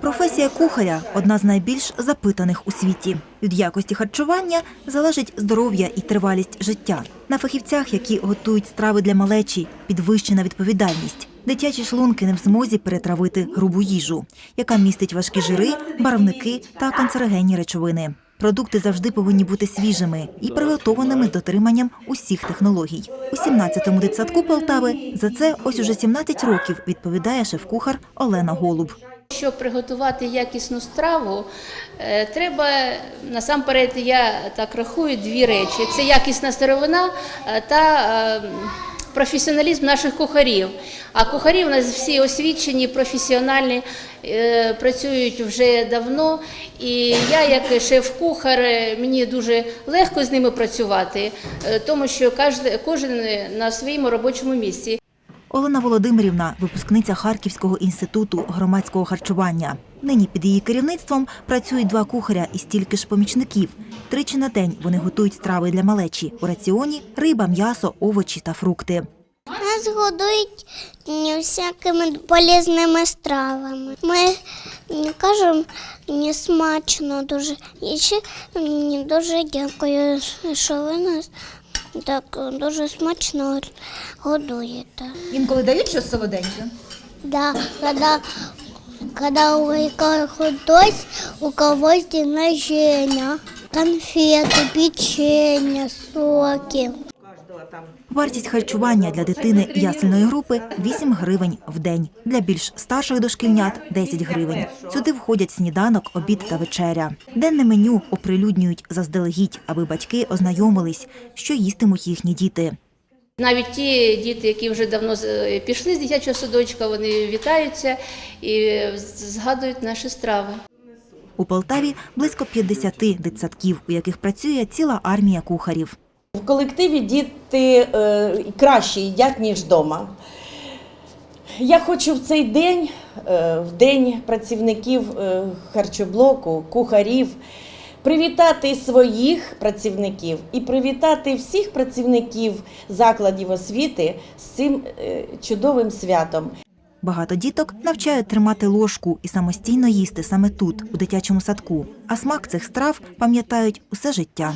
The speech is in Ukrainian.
Професія кухаря одна з найбільш запитаних у світі. Від якості харчування залежить здоров'я і тривалість життя. На фахівцях, які готують страви для малечі, підвищена відповідальність. Дитячі шлунки не в змозі перетравити грубу їжу, яка містить важкі жири, барвники та канцерогенні речовини. Продукти завжди повинні бути свіжими і приготованими з дотриманням усіх технологій. У 17-му дитсадку Полтави за це ось уже 17 років відповідає шеф-кухар Олена Голуб. Щоб приготувати якісну страву, е, треба насамперед, я так рахую, дві речі: це якісна сировина е, та е, професіоналізм наших кухарів. А кухарі у нас всі освічені, професіональні, працюють вже давно. І я, як шеф-кухар, мені дуже легко з ними працювати, тому що кожен на своєму робочому місці. Олена Володимирівна, випускниця Харківського інституту громадського харчування. Нині під її керівництвом працюють два кухаря і стільки ж помічників. Тричі на день вони готують страви для малечі у раціоні риба, м'ясо, овочі та фрукти. Нас годують всякими полезними стравами. Ми кажемо смачно дуже. І ще дуже дякую, що ви нас так дуже смачно годуєте. Інколи дають щось солоденьке? Да, когда, когда у кого-то у когось день рождения, конфети, печення, соки. Вартість харчування для дитини ясельної групи 8 гривень в день. Для більш старших дошкільнят 10 гривень. Сюди входять сніданок, обід та вечеря. Денне меню оприлюднюють заздалегідь, аби батьки ознайомились, що їстимуть їхні діти. Навіть ті діти, які вже давно пішли з дитячого садочка, вони вітаються і згадують наші страви. У Полтаві близько 50 дитсадків, у яких працює ціла армія кухарів. В колективі діти е, краще їдять, ніж вдома. Я хочу в цей день, е, в день працівників е, харчоблоку, кухарів, привітати своїх працівників і привітати всіх працівників закладів освіти з цим чудовим святом. Багато діток навчають тримати ложку і самостійно їсти саме тут, у дитячому садку. А смак цих страв пам'ятають усе життя.